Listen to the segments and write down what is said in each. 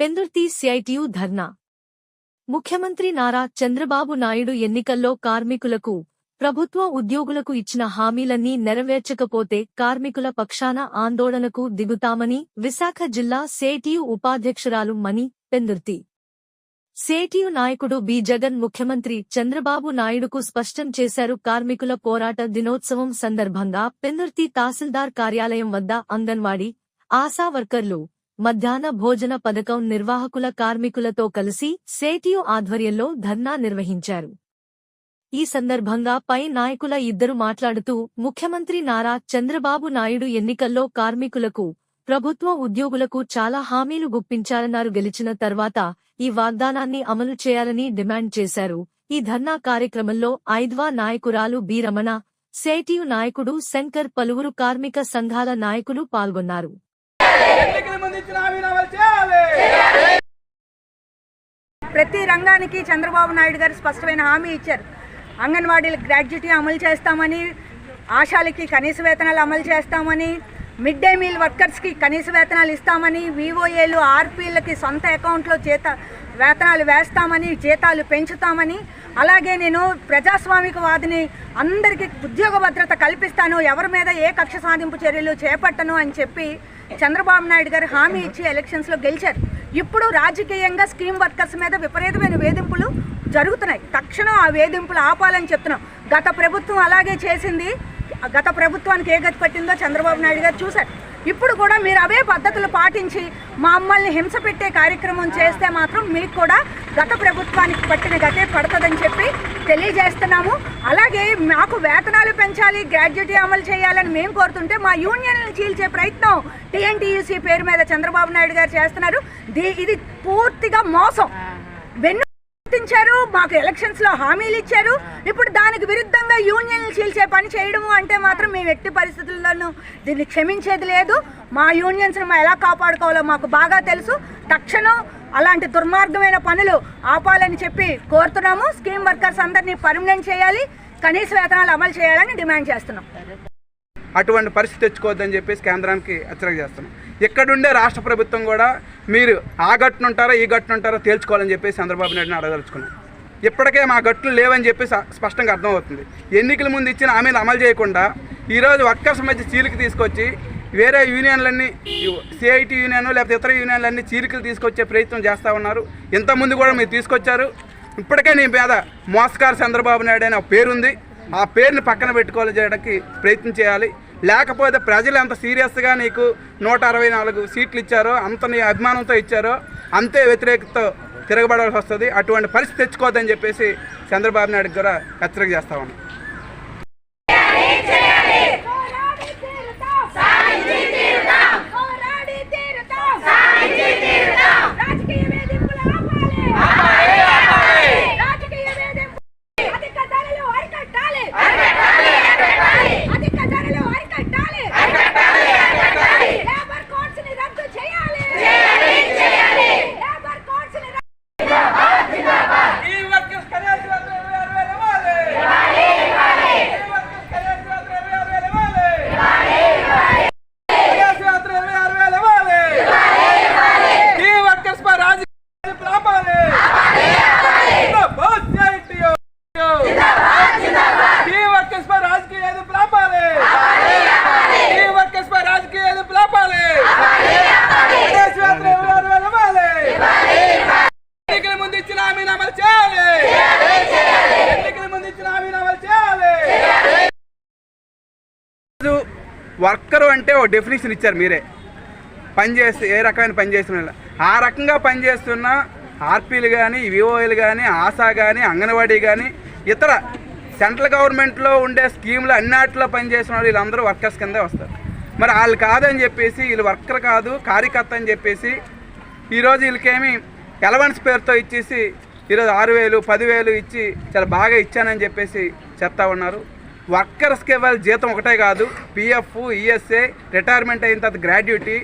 Pendurthi CITU ధర్నా. ముఖ్యమంత్రి నారా చంద్రబాబు నాయుడు ఎన్నికల్లో కార్మికులకు ప్రభుత్వ ఉద్యోగులకు ఇచ్చిన హామీలన్నీ నెరవేర్చకపోతే కార్మికుల పక్షాన ఆందోళనకు దిగుతామని విశాఖ జిల్లా సేటియు ఉపాధ్యక్షురాలు మణి పెందుర్తి. సేటియు నాయకుడు బి. జగన్ ముఖ్యమంత్రి చంద్రబాబు నాయుడుకు స్పష్టం చేశారు కార్మికుల పోరాట దినోత్సవం సందర్భంగా పెందుర్తి తహసీల్దార్ కార్యాలయం వద్ద అంగన్వాడీ ఆశా వర్కర్లు మధ్యాహ్న భోజన పథకం నిర్వాహకుల కార్మికులతో కలిసి సేటియు ఆధ్వర్యంలో ధర్నా నిర్వహించారు. ఈ సందర్భంగా పై నాయకుల ఇద్దరు మాట్లాడుతూ ముఖ్యమంత్రి నారా చంద్రబాబు నాయుడు ఎన్నికల్లో కార్మికులకు ప్రభుత్వ ఉద్యోగులకు చాలా హామీలు గుప్పించారన్నారు. గెలిచిన తర్వాత ఈ వాగ్దానాన్ని అమలు చేయాలని డిమాండ్ చేశారు. ఈ ధర్నా కార్యక్రమంలో ఐద్వా నాయకురాలు బి రమణ సేటియు నాయకుడు శంకర్ పలువురు కార్మిక సంఘాల నాయకులు పాల్గొన్నారు. ప్రతి రంగానికి చంద్రబాబు నాయుడు గారు స్పష్టమైన హామీ ఇచ్చారు. అంగన్వాడీలు గ్రాడ్యుటీ అమలు చేస్తామని ఆశాలకి కనీస వేతనాలు అమలు చేస్తామని మిడ్ డే మీల్ వర్కర్స్కి కనీస వేతనాలు ఇస్తామని వివోఏలు ఆర్పీలకి సొంత అకౌంట్లో చేత వేతనాలు వేస్తామని జీతాలు పెంచుతామని అలాగే నేను ప్రజాస్వామిక వాదిని అందరికీ ఉద్యోగ భద్రత కల్పిస్తాను ఎవరి మీద ఏ కక్ష సాధింపు చర్యలు చేపట్టను అని చెప్పి చంద్రబాబు నాయుడు గారు హామీ ఇచ్చి ఎలక్షన్స్లో గెలిచారు. ఇప్పుడు రాజకీయంగా స్కీమ్ వర్కర్స్ మీద విపరీతమైన వేధింపులు జరుగుతున్నాయి. తక్షణం ఆ వేధింపులు ఆపాలని చెప్తున్నాం. గత ప్రభుత్వం అలాగే చేసింది. గత ప్రభుత్వానికి ఏ గతి పట్టిందో చంద్రబాబు నాయుడు గారు చూశారు. ఇప్పుడు కూడా మీరు అవే పద్ధతులు పాటించి మమ్మల్ని హింస పెట్టే కార్యక్రమం చేస్తే మాత్రం మీకు కూడా గత ప్రభుత్వానికి పట్టిన గతే పడుతుందని చెప్పి తెలియజేస్తున్నాము. అలాగే మాకు వేతనాలు పెంచాలి గ్రాడ్యుయేటీ అమలు చేయాలని మేము కోరుతుంటే మా యూనియన్లు చీల్చే ప్రయత్నం టీఎన్టీయూసీ పేరు మీద చంద్రబాబు నాయుడు గారు చేస్తున్నారు. దీ- ఇది పూర్తిగా మోసం. వెన్ను గుర్తించారు మాకు ఎలక్షన్స్లో హామీలు ఇచ్చారు. ఇప్పుడు దానికి విరుద్ధంగా యూనియన్లు చీల్చే పని చేయడము అంటే మాత్రం మేము ఎట్టి పరిస్థితుల్లోనూ దీన్ని క్షమించేది లేదు. మా యూనియన్స్ ఎలా కాపాడుకోవాలో మాకు బాగా తెలుసు. తక్షణం అలాంటి దుర్మార్గమైన పనులు ఆపాలని చెప్పి కోరుతున్నాము. స్కీమ్ వర్కర్స్ అందరినీ పర్మనెంట్ చేయాలి. కనీస వేతనాలు అమలు చేయాలని డిమాండ్ చేస్తున్నాం. అటువంటి పరిస్థితి తెచ్చుకోవద్దని చెప్పేసి కేంద్రానికి హెచ్చరిక చేస్తున్నాం. ఎక్కడుండే రాష్ట్ర ప్రభుత్వం కూడా మీరు ఆ గట్టును ఉంటారా ఈ గట్టును ఉంటారా తేల్చుకోవాలని చెప్పేసి చంద్రబాబు నాయుడుని అడగదలుచుకున్నాం ఇప్పటికే మా గట్లు లేవని చెప్పి స్పష్టంగా అర్థమవుతుంది. ఎన్నికల ముందు ఇచ్చిన హామీలు అమలు చేయకుండా ఈరోజు వర్కర్స్ మధ్య చీలికి తీసుకొచ్చి వేరే యూనియన్లన్నీ సిఐటి యూనియన్ లేకపోతే ఇతర యూనియన్లన్నీ చీలికలు తీసుకొచ్చే ప్రయత్నం చేస్తూ ఉన్నారు. ఇంతకుముందు కూడా మీరు తీసుకొచ్చారు. ఇప్పటికే నీ మీద మోసకారు చంద్రబాబు నాయుడు అనే పేరుంది. ఆ పేరుని పక్కన పెట్టుకోవాలి చేయడానికి ప్రయత్నం చేయాలి. లేకపోతే ప్రజలు ఎంత సీరియస్గా నీకు నూట అరవై నాలుగు సీట్లు ఇచ్చారో అంత నీ అభిమానంతో ఇచ్చారో అంతే వ్యతిరేకతతో తిరగబడాల్సి వస్తుంది. అటువంటి పరిస్థితి తెచ్చుకోవద్దని చెప్పేసి చంద్రబాబు నాయుడు కూడా హెచ్చరిక చేస్తా ఉన్నాం పోరాడి తీరుతాం సాధించి తీరుతాం పోరాడి తీరుతాం సాధించి తీరుతాం రాజకీయ వేధింపులు ఆపాలి ఆపాలి ఆపాలి రాజకీయ వేధింపులు అధిక ధరలు అరికట్టాలి అరికట్టాలి అరికట్టాలి అధిక ధరలు అరికట్టాలి అరికట్టాలి అరికట్టాలి లేబర్ కోడ్స్ని రద్దు చేయాలి చేయాలి చేయాలి లేబర్ కోడ్స్ని రద్దు ఈ వర్కర్స్ కనీస వేతనం ఇరవై ఆరు వేలు ఇవ్వాలి. ఈ వర్కర్స్ కనీస వేతనం ఇరవై ఆరు వేలు ఇవ్వాలి. కనీస వేతనం ఇరవై ఆరు వేలు ఇవ్వాలి. ఈ వర్కర్స్ పై రాజకీయ వేధింపులు ఆపాలి. జిందాబాద్ CITU. ఈ వర్కర్స్ పై రాజకీయ వేధింపులు ఆపాలి. ఈ వర్కర్స్ పై రాజకీయ వేధింపులు ఆపాలి. కనీస వేతనం ఇరవై ఆరు వేలు ఇవ్వాలి. ఎన్నికల ముందు ఇచ్చిన హామీని అమలు చేయాలి ఎన్నికల ముందు ఇచ్చిన హామీని అమలు చేయాలి వర్కరు అంటే ఒక డెఫినేషన్ ఇచ్చారు మీరే. పని చేస్తే ఏ రకమైన పని చేస్తున్న ఆ రకంగా పనిచేస్తున్న ఆర్పీలు కానీ విఓఏలు కానీ ఆశా కానీ అంగన్వాడీ కానీ ఇతర సెంట్రల్ గవర్నమెంట్లో ఉండే స్కీములు అన్నిటిలో పనిచేసిన వాళ్ళు వీళ్ళందరూ వర్కర్స్ కిందే వస్తారు. మరి వాళ్ళు కాదని చెప్పేసి వీళ్ళు వర్కర్ కాదు కార్యకర్త అని చెప్పేసి ఈరోజు వీళ్ళకేమి ఎలవెన్స్ పేరుతో ఇచ్చేసి ఈరోజు ఆరు వేలు పదివేలు ఇచ్చి చాలా బాగా ఇచ్చానని చెప్పేసి చెప్తా ఉన్నారు. వర్కర్స్కి ఇవ్వాలి జీతం ఒకటే కాదు పిఎఫ్ ఈఎస్ఏ రిటైర్మెంట్ అయిన తర్వాత గ్రాడ్యుయేటీ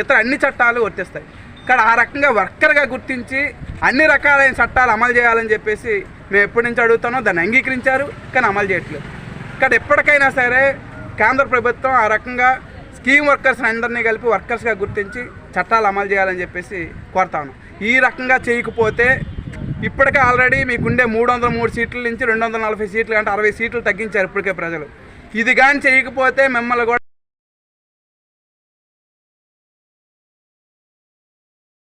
ఇతర అన్ని చట్టాలు వర్తిస్తాయి. ఇక్కడ ఆ రకంగా వర్కర్గా గుర్తించి అన్ని రకాలైన చట్టాలు అమలు చేయాలని చెప్పేసి మేము ఎప్పటి నుంచి అడుగుతానో దాన్ని అంగీకరించారు కానీ అమలు చేయట్లేదు. ఇక్కడ ఎప్పటికైనా సరే కేంద్ర ప్రభుత్వం ఆ రకంగా స్కీమ్ వర్కర్స్ అందరినీ కలిపి వర్కర్స్గా గుర్తించి చట్టాలు అమలు చేయాలని చెప్పేసి కోరుతాను ఈ రకంగా చేయకపోతే ఇప్పటికే ఆల్రెడీ మీకుండే మూడు వందల మూడు సీట్ల నుంచి రెండు వందల నలభై సీట్లు అంటే అరవై సీట్లు తగ్గించారు ఇప్పటికే ప్రజలు. ఇది కానీ చేయకపోతే మిమ్మల్ని కూడా